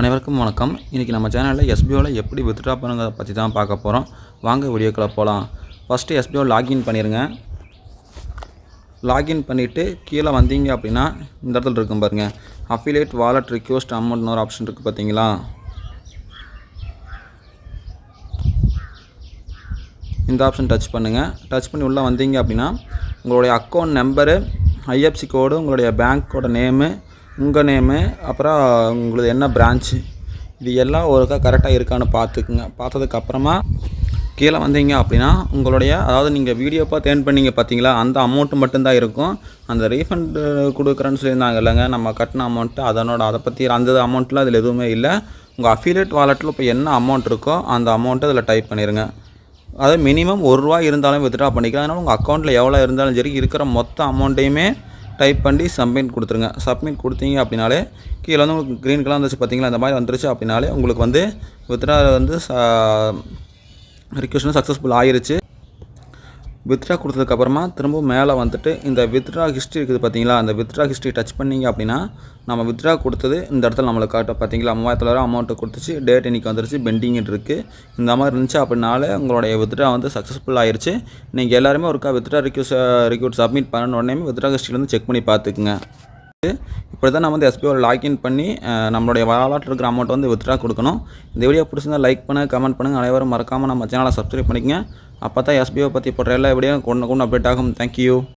அனைவருக்கும் வணக்கம். இன்றைக்கி நம்ம சேனலில் எஸ்பிஓவில் எப்படி வித்ட்ரா பண்ணுங்கிறத பற்றி தான் பார்க்க போகிறோம் வாங்க வீடியோக்குள்ளே போகலாம் first S P O login பண்ணிடுங்க லாகின் பண்ணிவிட்டு கீழே வந்தீங்க அப்படின்னா இந்த இடத்துல இருக்கும் பாருங்கள் அஃபிலேட் வாலெட் ரிக்வஸ்ட் அமௌண்ட்னு ஒரு ஆப்ஷன் இருக்குது பார்த்தீங்களா இந்த ஆப்ஷன் டச் பண்ணுங்கள் டச் பண்ணி உள்ளே வந்தீங்க அப்படின்னா உங்களுடைய அக்கௌண்ட் நம்பரு ஐஎஃப்சி கோடு உங்களுடைய பேங்க்கோட நேமு உங்கள் நேமு அப்புறம் உங்களது என்ன பிரான்ச்சு இது எல்லாம் ஒருக்கா கரெக்டாக இருக்கான்னு பார்த்துக்குங்க பார்த்ததுக்கப்புறமா கீழே வந்தீங்க அப்படின்னா உங்களுடைய அதாவது நீங்கள் வீடியோ பார்த்து ஏர்ன் பண்ணீங்க பார்த்தீங்களா அந்த அமௌண்ட்டு மட்டும்தான் இருக்கும். அந்த ரீஃபண்டு கொடுக்குறேன்னு சொல்லியிருந்தாங்க இல்லைங்க நம்ம கட்டின அமௌண்ட்டு அதனோட அதை பற்றி அந்த அமௌண்ட்டில் அதில் எதுவுமே இல்லை. உங்கள் அஃபிலியேட் வாலெட்டில் இப்போ என்ன அமௌண்ட் இருக்கோ அந்த அமௌண்ட்டை அதில் டைப் பண்ணிடுங்க அது மினிமம் ஒரு ரூபா இருந்தாலும் வித்ட்ரா பண்ணிக்கலாம். அதனால் உங்கள் அக்கௌண்ட்டில் எவ்வளோ இருந்தாலும் சரி இருக்கிற மொத்த அமௌண்ட்டையுமே டைப் பண்ணி சப்மிட் கொடுத்துருங்க. சப்மிட் கொடுத்தீங்க அப்படின்னாலே கீழே வந்து உங்களுக்கு க்ரீன் கலர் வந்துச்சு பார்த்தீங்களா? அந்த மாதிரி வந்துருச்சு அப்படின்னாலே உங்களுக்கு வந்து வித்ட்ரா வந்து ரிக்வஸ்ட் சக்ஸஸ்ஃபுல் ஆயிருச்சு. வித்ட்ரா கொடுத்ததுக்கப்புறமா திரும்ப மேலே வந்துட்டு இந்த வித்ட்ரா ஹிஸ்ட்ரி இருக்குது பார்த்தீங்களா? அந்த வித்ட்ரா ஹிஸ்ட்ரி டச் பண்ணீங்க அப்படின்னா நம்ம வித்ட்ரா கொடுத்தது இந்த இடத்துல நம்மளுக்கு காட்டும். பார்த்தீங்களா? மூவாயிரத்தி தொள்ளாயிரம் அமௌண்ட்டு கொடுத்துச்சு. டேட் இன்றைக்கி வந்துருச்சு. பெண்டிங் இருக்குது இந்த மாதிரி இருந்துச்சு அப்படின்னாலே உங்களுடைய வித்ட்ரா வந்து சக்ஸஸ்ஃபுல் ஆயிடுச்சு நீங்கள் எல்லாருமே ஒருக்கா வித்ட்ரா ரிக்யூஸ் ரிக்யூட் சப்மிட் பண்ண உடனே வித்ட்ரா ஹிஸ்ட்ரிலேருந்து செக் பண்ணி பார்த்துக்குங்க. இப்படி தான் நம்ம வந்து எஸ்பிஓவில் லாக்இன் பண்ணி நம்மளுடைய வாலாட்டில் இருக்கிற அமௌண்ட் வந்து வித்ட்ரா கொடுக்கணும். இந்த வீடியோ பிடிச்சிருந்தா லைக் பண்ணுங்கள் கமெண்ட் பண்ணுங்கள் அனைவரும் மறக்காமல் நம்ம சேனலை சப்ஸ்கிரைப் பண்ணிக்கங்க. அப்போ தான் எஸ்பிஓ பற்றி போடுற எல்லா வீடியோ கொண்டு கொண்டு அப்டேட் ஆகும். தேங்க்யூ